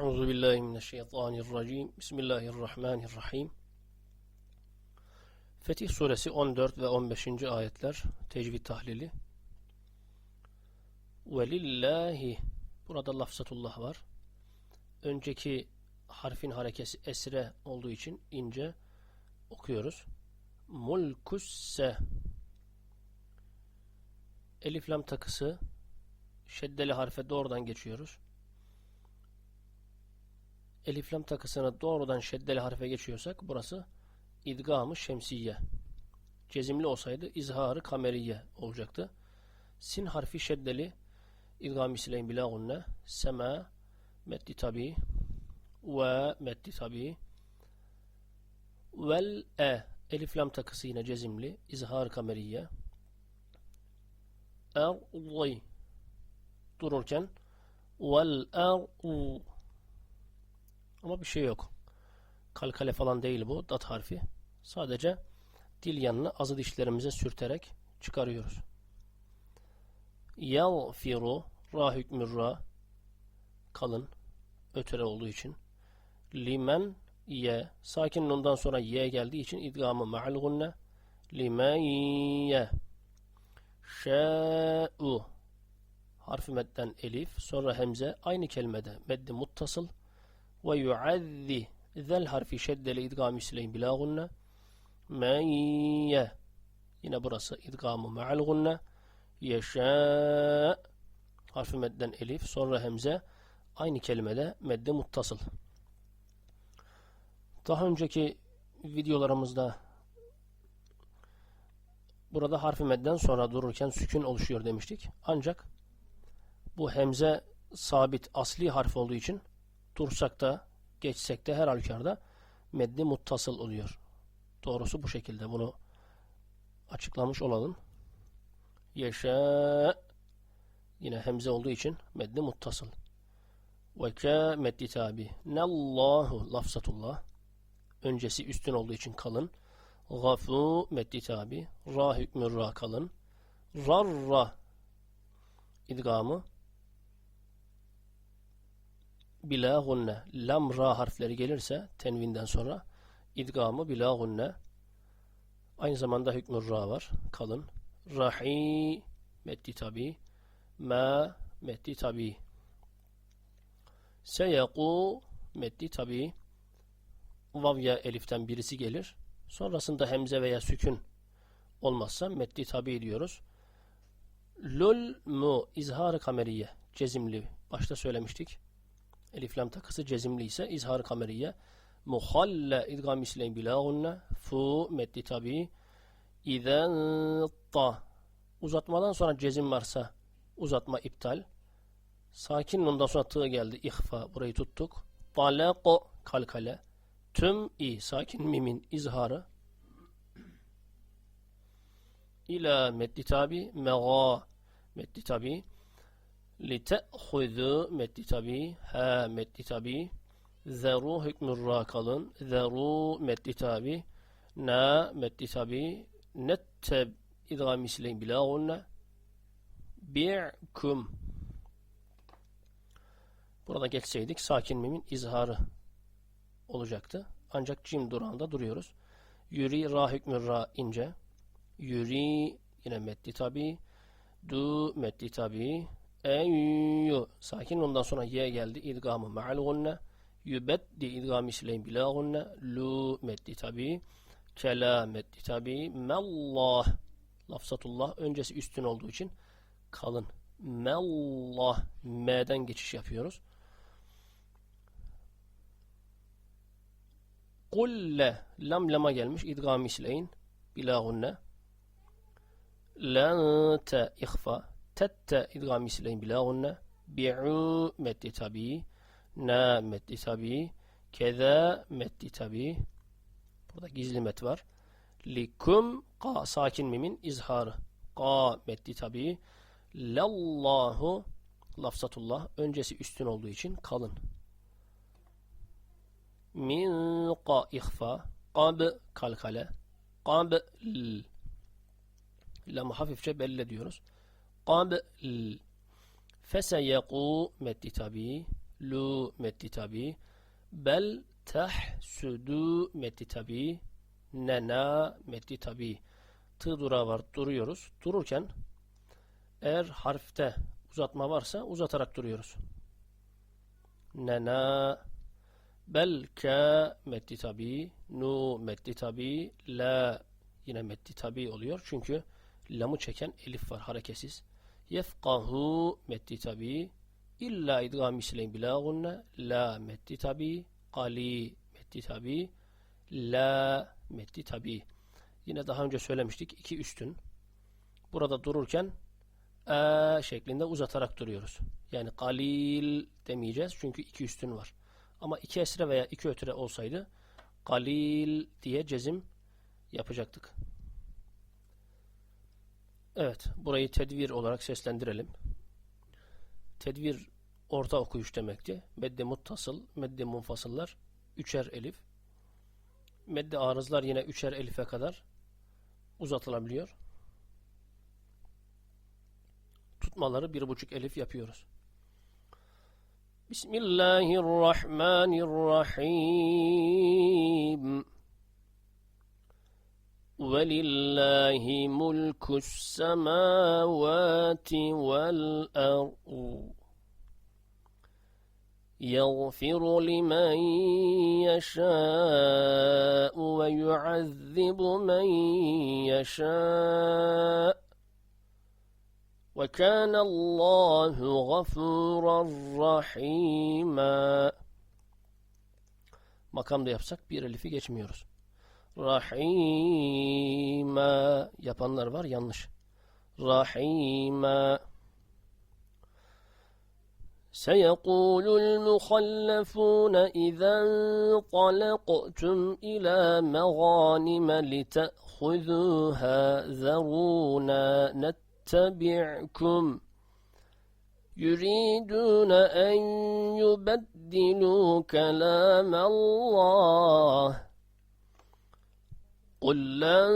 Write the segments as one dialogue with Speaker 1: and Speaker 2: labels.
Speaker 1: Euzu billahi mineşşeytanirracim. Bismillahirrahmanirrahim. Fetih suresi 14 ve 15. ayetler tecvid tahlili. Ve burada lafzatullah var. Önceki harfin harekesi esre olduğu için ince okuyoruz. Mulkusse Elif lam takısı şeddeli harfe doğrudan geçiyoruz elif lam takısına doğrudan şeddeli harfe geçiyorsak burası idgamı şemsiye. Cezimli olsaydı izharı kameriye olacaktı. Sin harfi şeddeli idgam sileyin bilagunne sema meddi tabi ve meddi tabi vel e elif lam takısı yine cezimli izhar kameriye erzi dururken vel u ama bir şey yok. Kalkale falan değil bu dat harfi. Sadece dil yanını azı dişlerimize sürterek çıkarıyoruz. Yagfiru ra hükmü kalın ötüre olduğu için limen ye sakin nundan sonra ye geldiği için idgamı ma'al gunne limen ye şe'u harfi medden elif sonra hemze aynı kelimede meddi muttasıl ve yuazzi zel harfi şeddeli idgam isleyin bila gunne men ye yine burası idgamı ma'al gunne yeşâ harfi medden elif sonra hemze aynı kelimede medde muttasıl daha önceki videolarımızda burada harfi medden sonra dururken sükün oluşuyor demiştik ancak bu hemze sabit asli harf olduğu için dursak da geçsek de her halükarda metni muttasıl oluyor. Doğrusu bu şekilde bunu açıklamış olalım. Yeşe yine hemze olduğu için medni muttasıl. Ve ke meddi tabi. Nallahu lafzatullah. Öncesi üstün olduğu için kalın. Gafu meddi tabi. Ra hükmü ra kalın. Rarra idgamı bila gunne. Lam ra harfleri gelirse tenvinden sonra idgamı bila gunne. Aynı zamanda hükmü ra var. Kalın. Rahi meddi tabi. Ma meddi tabi. Seyaku meddi tabi. Vavya eliften birisi gelir. Sonrasında hemze veya sükün olmazsa meddi tabi diyoruz. Lul mu izhar kameriye cezimli başta söylemiştik. Elif lam takısı cezimli ise izhar kameriye. Muhalle idgam isleyin bilagunne. Fu meddi tabi. İzen ta. Uzatmadan sonra cezim varsa uzatma iptal. Sakin ondan sonra tığ geldi. ihfa burayı tuttuk. Talaqo kalkale. Tüm i sakin mimin izharı. İla meddi tabi. Mega meddi tabi. لِتَأْخُذُ metni tabi ha metni tabi zeru hükmü kalın zeru metni tabi na metni tabi netteb idgam isleyin bilağunna bi'kum burada geçseydik sakin mimin izharı olacaktı ancak cim durağında duruyoruz yuri ra hükmü ra ince yuri yine metni tabi du metni tabi Eyyü. Sakin ondan sonra ye geldi. İdgamı ma'al gunne. di idgam sileyin bila gunne. Lu meddi tabi. Kela meddi tabi. Mellah. Lafzatullah. Öncesi üstün olduğu için kalın. Mellah. M'den geçiş yapıyoruz. Kulle. Lam lama gelmiş. İdgamı sileyin. Bila gunne. Lan te ihfa Tette idgam isleyin bilağunne. Bi'u meddi tabi. Na meddi tabi. Keza meddi tabi. Burada gizli met var. Likum qa sakin mimin izhar qa meddi tabi. Lallahu lafzatullah öncesi üstün olduğu için kalın. Min qa ihfa. Qab kalkale. Qab l. Lamı hafifçe belle diyoruz. قبل فسيقو مد tabi lu مد tabi bel tahsudu مد tabi nena مد tabi tı durağı var duruyoruz. Dururken eğer harfte uzatma varsa uzatarak duruyoruz. Nena bel ke meddi tabi nu meddi tabi la yine meddi tabi oluyor. Çünkü lamı çeken elif var hareketsiz. Yefkahu metti tabi. illa idgam işleyin bila La metti tabi. Kali metti tabi. La metti tabi. Yine daha önce söylemiştik. iki üstün. Burada dururken a e şeklinde uzatarak duruyoruz. Yani kalil demeyeceğiz. Çünkü iki üstün var. Ama iki esre veya iki ötüre olsaydı kalil diye cezim yapacaktık. Evet, burayı tedvir olarak seslendirelim. Tedvir orta okuyuş demekti. Medde muttasıl, medde munfasıllar üçer elif. Medde arızlar yine üçer elife kadar uzatılabiliyor. Tutmaları bir buçuk elif yapıyoruz. Bismillahirrahmanirrahim. ولله ملك السماوات والأرض يغفر لمن يشاء ويعذب من يشاء وكان الله غفورا رحيما بير yapsak bir elifi geçmiyoruz. Rahima yapanlar var yanlış. Rahima سيقول المخلفون إذا انطلقتم إلى مغانم لتأخذوها ذرونا نتبعكم يريدون أن يبدلوا كلام الله قل لن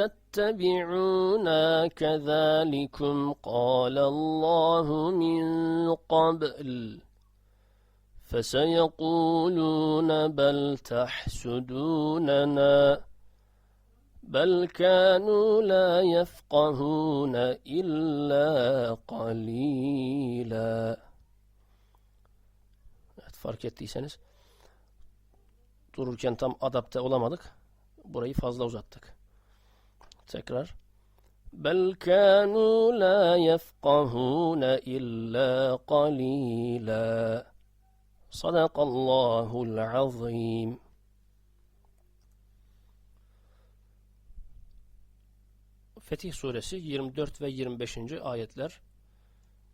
Speaker 1: تتبعونا كذلكم قال الله من قبل فسيقولون بل تحسدوننا بل كانوا لا يفقهون إلا قليلا Evet fark ettiyseniz dururken tam adapte olamadık. burayı fazla uzattık. Tekrar. Bel kanu la yefkahune illa qalila. Sadakallahul azim. Fetih suresi 24 ve 25. ayetler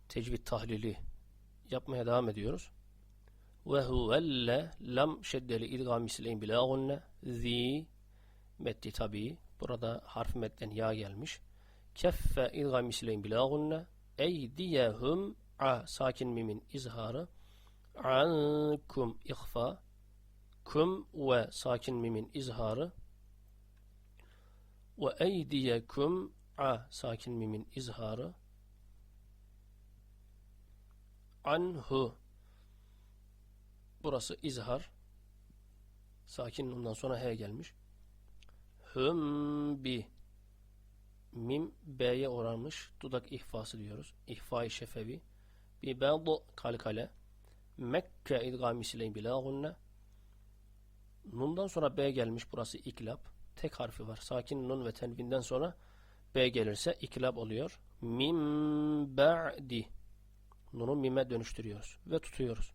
Speaker 1: tecvid tahlili yapmaya devam ediyoruz. Ve huvelle lam şeddeli idgam misleyin bilâgunne zi Metti tabi. Burada harf metten ya gelmiş. Keffe idga misleyin bilagunne eydiyehum a sakin mimin izharı ankum ihfa kum ve sakin mimin izharı ve eydiyekum a sakin mimin izharı anhu burası izhar sakin ondan sonra he gelmiş hüm bi mim b'ye oranmış dudak ihfası diyoruz. i̇hfa şefevi. Bi badu kalkale. Mekke idgamisiyle bilagunne. Nundan sonra b gelmiş. Burası iklap. Tek harfi var. Sakin nun ve tenvinden sonra b gelirse iklap oluyor. Mim ba'di. Nunu mime dönüştürüyoruz ve tutuyoruz.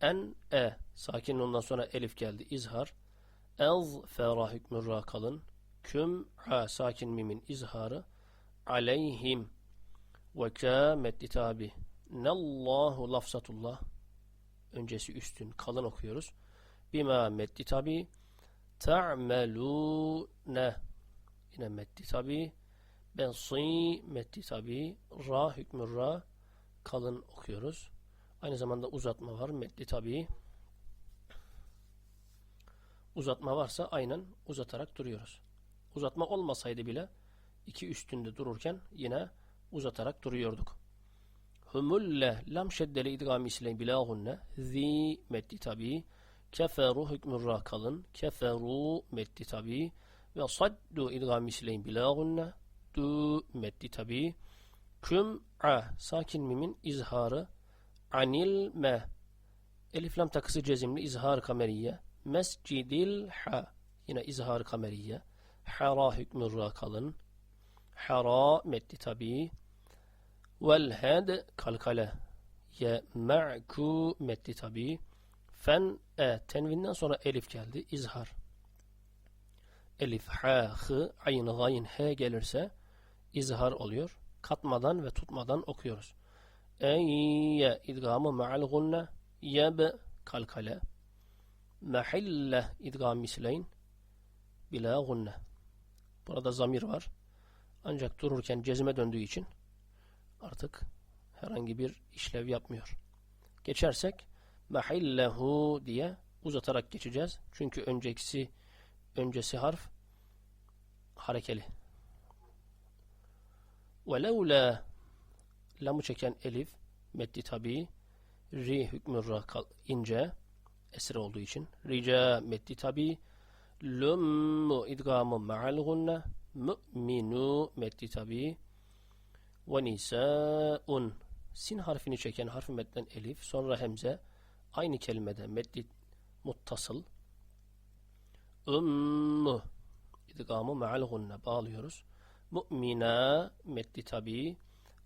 Speaker 1: En e sakin nundan sonra elif geldi. İzhar ezfera hükmü ra kalın. Küm ha sakin mimin izharı aleyhim ve kâmet itabi Nallahu lafzatullah öncesi üstün kalın okuyoruz. Bima meddi tabi ta'melune yine meddi tabi ben si meddi tabi ra hükmü ra kalın okuyoruz. Aynı zamanda uzatma var meddi tabi Uzatma varsa aynen uzatarak duruyoruz. Uzatma olmasaydı bile iki üstünde dururken yine uzatarak duruyorduk. Humulle lam şeddeli idgami ile bilahunne zi metti tabi keferu hükmür rakalın keferu metti tabi ve saddu idgami ile bilahunne du metti tabi küm a sakin mimin izharı anil me elif lam takısı cezimli izhar kameriye mescidil ha. Yine izhar kameriye. Hara hükmü ra kalın. Hara metti tabi. Vel hed kalkale. Ye me'ku metti tabi. Fen e tenvinden sonra elif geldi. İzhar. Elif ha hı ayn gayn he gelirse izhar oluyor. Katmadan ve tutmadan okuyoruz. Eyye idgamı ma'al gunne yeb kalkale mehille idgam misleyn bila gunne. Burada zamir var. Ancak dururken cezime döndüğü için artık herhangi bir işlev yapmıyor. Geçersek mehillehu diye uzatarak geçeceğiz. Çünkü öncekisi öncesi harf harekeli. Ve leule lamı çeken elif meddi tabi ri hükmü ince esir olduğu için. Rica metti tabi. Lummu idgamı ma'al gunne. Mu'minu metti tabi. Ve nisa'un. Sin harfini çeken harf metten elif. Sonra hemze. Aynı kelimede metti muttasıl. Ummu. İdgamı ma'al gunne. Bağlıyoruz. Mu'mina metti tabi.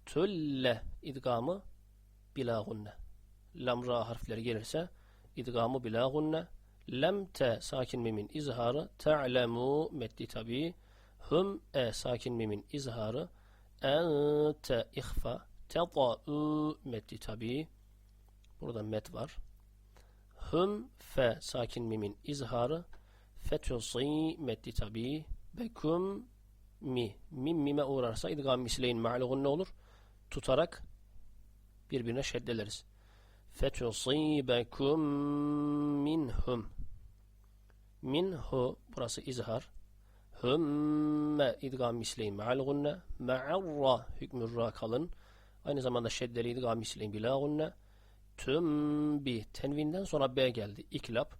Speaker 1: Tülle idgamı bila gunne. Lamra harfleri gelirse idgamu bila gunne lem te sakin mimin izharı te'lemu metni tabi hüm e sakin mimin izharı te ihfa teta'u metni tabi burada met var hüm fe sakin mimin izharı fetusi metni tabi bekum mi mim mime uğrarsa idgam misleyin ma'lugun ne olur tutarak birbirine şeddeleriz fetusibekum minhum minhu burası izhar hümme idgam misleyin me'al gunne me'arra hükmür ra kalın aynı zamanda şeddeli idgam misleyin bila gunne tüm bi tenvinden sonra b geldi iklap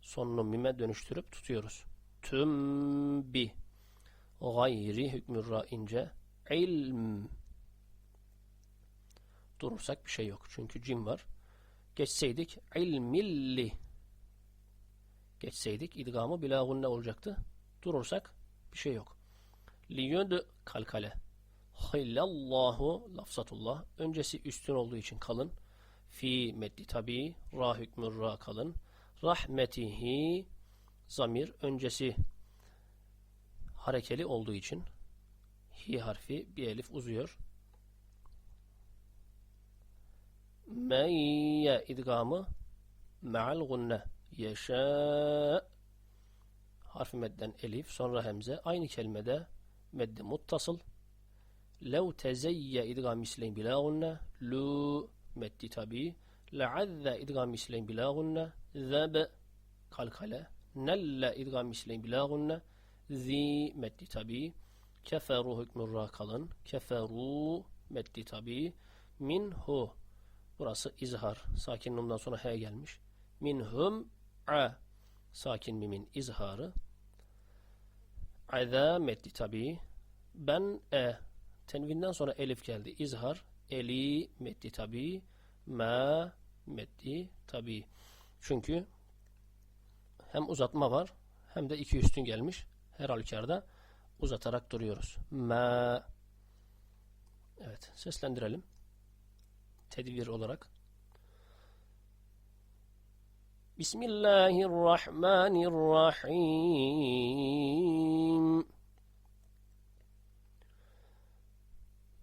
Speaker 1: sonunu mime dönüştürüp tutuyoruz tüm bi gayri hükmürra ince ilm durursak bir şey yok çünkü cim var geçseydik ilmilli geçseydik idgamı bilagunne olacaktı. Durursak bir şey yok. Liyöd kalkale. Hillallahu lafzatullah. Öncesi üstün olduğu için kalın. Fi meddi tabi. Ra hükmür ra kalın. Rahmetihi zamir. Öncesi harekeli olduğu için hi harfi bir elif uzuyor. من يا إدغامه مع الغنة يشاء حرف مد ألف sonra همزة aynı kelimede مد متصل لو تزي إدغام مثلين بلا غنة لو مد تابي لعذ إدغام مثلين بلا غنة ذب قلقلة نل إدغام مثلين بلا غنة ذي مد تابي كفروه حكم الراقلن كفروا مد تابي هو Burası izhar. Sakin numdan sonra he gelmiş. Minhum a. Sakin mimin izharı. aza Azametli tabi. Ben e. Tenvinden sonra elif geldi. İzhar. Eli metli tabi. Ma metli tabi. Çünkü hem uzatma var hem de iki üstün gelmiş. Her halükarda uzatarak duruyoruz. Ma Evet seslendirelim. tedbir olarak. Bismillahirrahmanirrahim.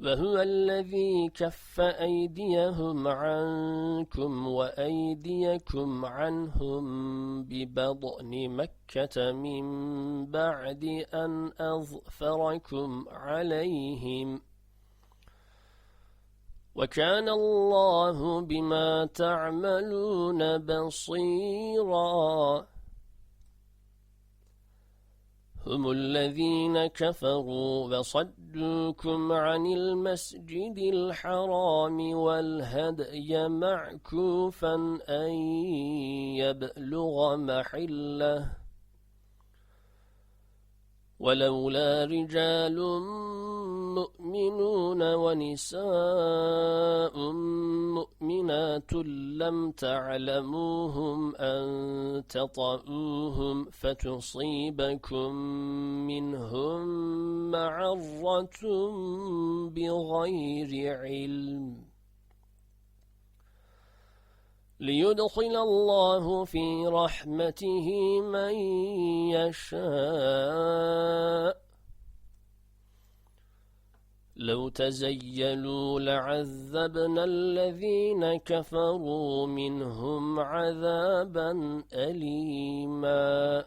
Speaker 1: وهو الذي كف أيديهم عنكم وأيديكم عنهم ببضن مكة من بعد أن أظفركم عليهم ۖ وَكَانَ اللَّهُ بِمَا تَعْمَلُونَ بَصِيرًا هم الذين كفروا وصدوكم عن المسجد الحرام والهدي معكوفا أن يبلغ محله ولولا رجال مؤمنون ونساء مؤمنات لم تعلموهم أن تطؤوهم فتصيبكم منهم معرة بغير علم ليدخل الله في رحمته من يشاء لو تزيلوا لعذبنا الذين كفروا منهم عذابا أليما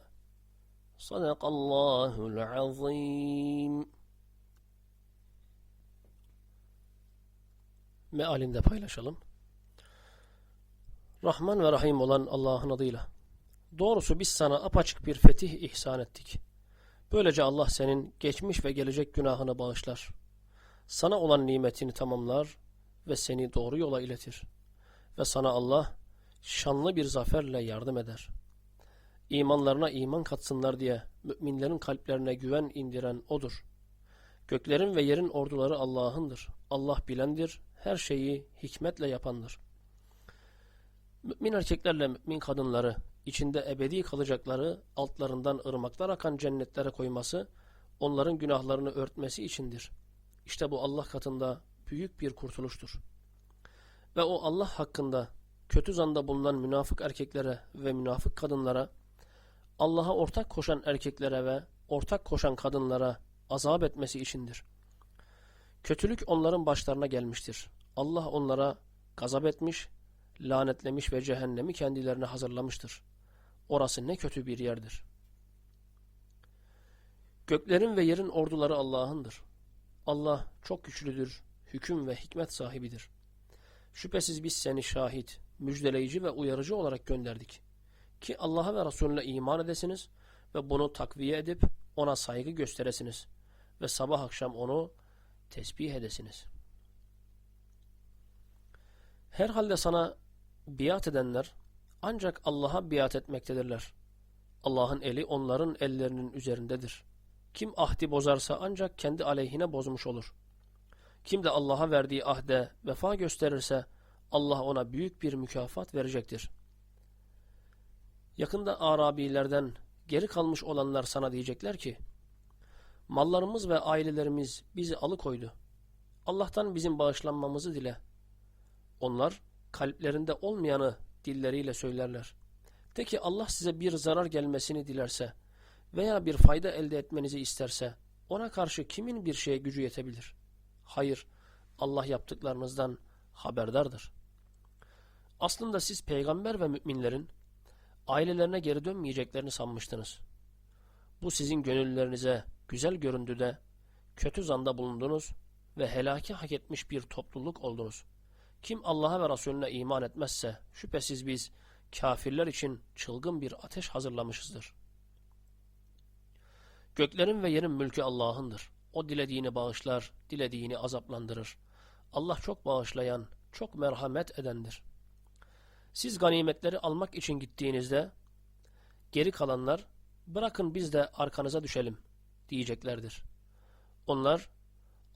Speaker 1: صدق الله العظيم
Speaker 2: Mealimde paylaşalım. Rahman ve Rahim olan Allah'ın adıyla. Doğrusu biz sana apaçık bir fetih ihsan ettik. Böylece Allah senin geçmiş ve gelecek günahını bağışlar.'' sana olan nimetini tamamlar ve seni doğru yola iletir. Ve sana Allah şanlı bir zaferle yardım eder. İmanlarına iman katsınlar diye müminlerin kalplerine güven indiren O'dur. Göklerin ve yerin orduları Allah'ındır. Allah bilendir, her şeyi hikmetle yapandır. Mümin erkeklerle mümin kadınları, içinde ebedi kalacakları, altlarından ırmaklar akan cennetlere koyması, onların günahlarını örtmesi içindir.'' İşte bu Allah katında büyük bir kurtuluştur. Ve o Allah hakkında kötü zanda bulunan münafık erkeklere ve münafık kadınlara, Allah'a ortak koşan erkeklere ve ortak koşan kadınlara azap etmesi içindir. Kötülük onların başlarına gelmiştir. Allah onlara gazap etmiş, lanetlemiş ve cehennemi kendilerine hazırlamıştır. Orası ne kötü bir yerdir. Göklerin ve yerin orduları Allah'ındır. Allah çok güçlüdür, hüküm ve hikmet sahibidir. Şüphesiz biz seni şahit, müjdeleyici ve uyarıcı olarak gönderdik. Ki Allah'a ve Resulüne iman edesiniz ve bunu takviye edip ona saygı gösteresiniz ve sabah akşam onu tesbih edesiniz. Herhalde sana biat edenler ancak Allah'a biat etmektedirler. Allah'ın eli onların ellerinin üzerindedir.'' Kim ahdi bozarsa ancak kendi aleyhine bozmuş olur. Kim de Allah'a verdiği ahde vefa gösterirse Allah ona büyük bir mükafat verecektir. Yakında Arabilerden geri kalmış olanlar sana diyecekler ki, Mallarımız ve ailelerimiz bizi alıkoydu. Allah'tan bizim bağışlanmamızı dile. Onlar kalplerinde olmayanı dilleriyle söylerler. De ki Allah size bir zarar gelmesini dilerse, veya bir fayda elde etmenizi isterse ona karşı kimin bir şeye gücü yetebilir? Hayır, Allah yaptıklarınızdan haberdardır. Aslında siz peygamber ve müminlerin ailelerine geri dönmeyeceklerini sanmıştınız. Bu sizin gönüllerinize güzel göründü de kötü zanda bulundunuz ve helaki hak etmiş bir topluluk oldunuz. Kim Allah'a ve Resulüne iman etmezse şüphesiz biz kafirler için çılgın bir ateş hazırlamışızdır.'' Göklerin ve yerin mülkü Allah'ındır. O dilediğini bağışlar, dilediğini azaplandırır. Allah çok bağışlayan, çok merhamet edendir. Siz ganimetleri almak için gittiğinizde geri kalanlar bırakın biz de arkanıza düşelim diyeceklerdir. Onlar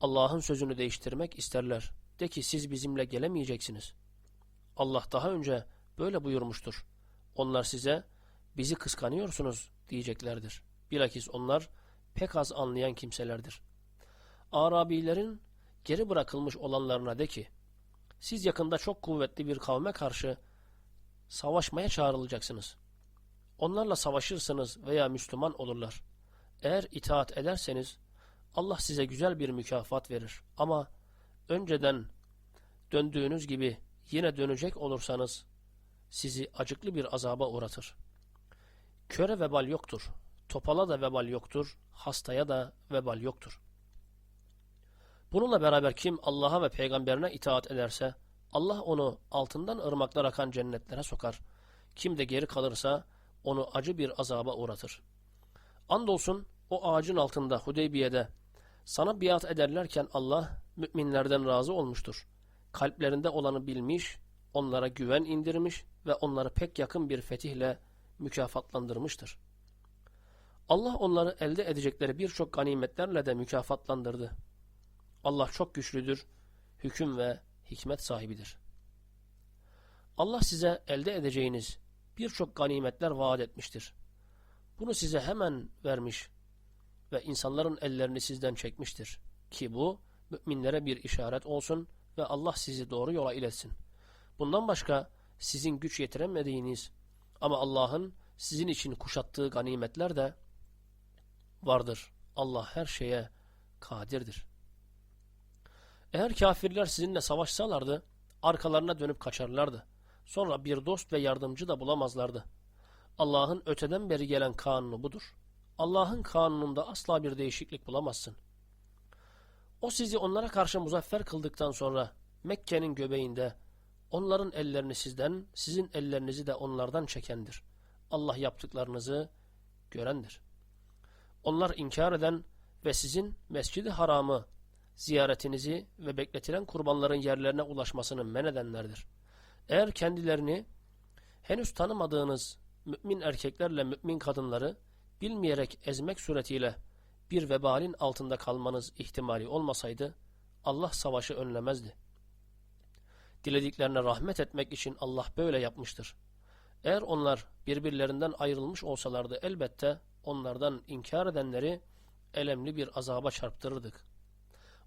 Speaker 2: Allah'ın sözünü değiştirmek isterler. De ki siz bizimle gelemeyeceksiniz. Allah daha önce böyle buyurmuştur. Onlar size bizi kıskanıyorsunuz diyeceklerdir. Bilakis onlar pek az anlayan kimselerdir. Arabilerin geri bırakılmış olanlarına de ki, siz yakında çok kuvvetli bir kavme karşı savaşmaya çağrılacaksınız. Onlarla savaşırsınız veya Müslüman olurlar. Eğer itaat ederseniz Allah size güzel bir mükafat verir. Ama önceden döndüğünüz gibi yine dönecek olursanız sizi acıklı bir azaba uğratır. Köre vebal yoktur. Topala da vebal yoktur, hastaya da vebal yoktur. Bununla beraber kim Allah'a ve peygamberine itaat ederse Allah onu altından ırmaklar akan cennetlere sokar. Kim de geri kalırsa onu acı bir azaba uğratır. Andolsun o ağacın altında Hudeybiye'de sana biat ederlerken Allah müminlerden razı olmuştur. Kalplerinde olanı bilmiş, onlara güven indirmiş ve onları pek yakın bir fetihle mükafatlandırmıştır.'' Allah onları elde edecekleri birçok ganimetlerle de mükafatlandırdı. Allah çok güçlüdür, hüküm ve hikmet sahibidir. Allah size elde edeceğiniz birçok ganimetler vaat etmiştir. Bunu size hemen vermiş ve insanların ellerini sizden çekmiştir. Ki bu müminlere bir işaret olsun ve Allah sizi doğru yola iletsin. Bundan başka sizin güç yetiremediğiniz ama Allah'ın sizin için kuşattığı ganimetler de vardır. Allah her şeye kadirdir. Eğer kafirler sizinle savaşsalardı arkalarına dönüp kaçarlardı. Sonra bir dost ve yardımcı da bulamazlardı. Allah'ın öteden beri gelen kanunu budur. Allah'ın kanununda asla bir değişiklik bulamazsın. O sizi onlara karşı muzaffer kıldıktan sonra Mekke'nin göbeğinde onların ellerini sizden, sizin ellerinizi de onlardan çekendir. Allah yaptıklarınızı görendir.'' Onlar inkar eden ve sizin mescidi haramı ziyaretinizi ve bekletilen kurbanların yerlerine ulaşmasını men edenlerdir. Eğer kendilerini henüz tanımadığınız mümin erkeklerle mümin kadınları bilmeyerek ezmek suretiyle bir vebalin altında kalmanız ihtimali olmasaydı Allah savaşı önlemezdi. Dilediklerine rahmet etmek için Allah böyle yapmıştır. Eğer onlar birbirlerinden ayrılmış olsalardı elbette onlardan inkar edenleri elemli bir azaba çarptırırdık.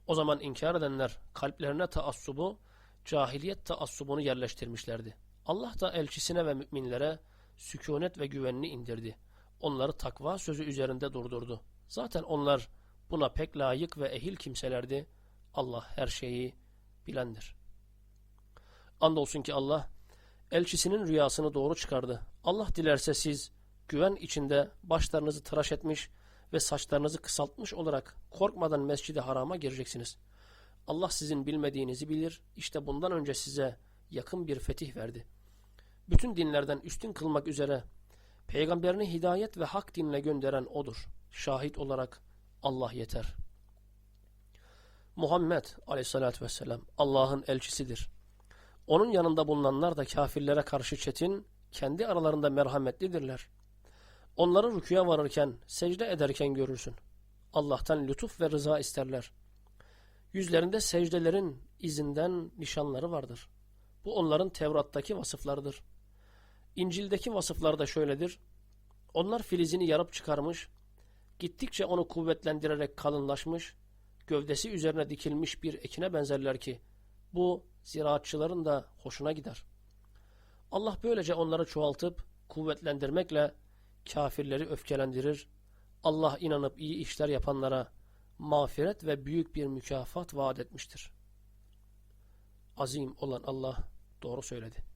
Speaker 2: O zaman inkar edenler kalplerine taassubu, cahiliyet taassubunu yerleştirmişlerdi. Allah da elçisine ve müminlere sükunet ve güvenini indirdi. Onları takva sözü üzerinde durdurdu. Zaten onlar buna pek layık ve ehil kimselerdi. Allah her şeyi bilendir. Andolsun ki Allah elçisinin rüyasını doğru çıkardı. Allah dilerse siz güven içinde başlarınızı tıraş etmiş ve saçlarınızı kısaltmış olarak korkmadan mescidi harama gireceksiniz. Allah sizin bilmediğinizi bilir. İşte bundan önce size yakın bir fetih verdi. Bütün dinlerden üstün kılmak üzere peygamberini hidayet ve hak dinle gönderen odur. Şahit olarak Allah yeter. Muhammed aleyhissalatü vesselam Allah'ın elçisidir. Onun yanında bulunanlar da kafirlere karşı çetin, kendi aralarında merhametlidirler. Onları rükuya varırken, secde ederken görürsün. Allah'tan lütuf ve rıza isterler. Yüzlerinde secdelerin izinden nişanları vardır. Bu onların Tevrat'taki vasıflarıdır. İncil'deki vasıflar da şöyledir. Onlar filizini yarıp çıkarmış, gittikçe onu kuvvetlendirerek kalınlaşmış, gövdesi üzerine dikilmiş bir ekine benzerler ki, bu ziraatçıların da hoşuna gider. Allah böylece onları çoğaltıp kuvvetlendirmekle kafirleri öfkelendirir. Allah inanıp iyi işler yapanlara mağfiret ve büyük bir mükafat vaat etmiştir. Azim olan Allah doğru söyledi.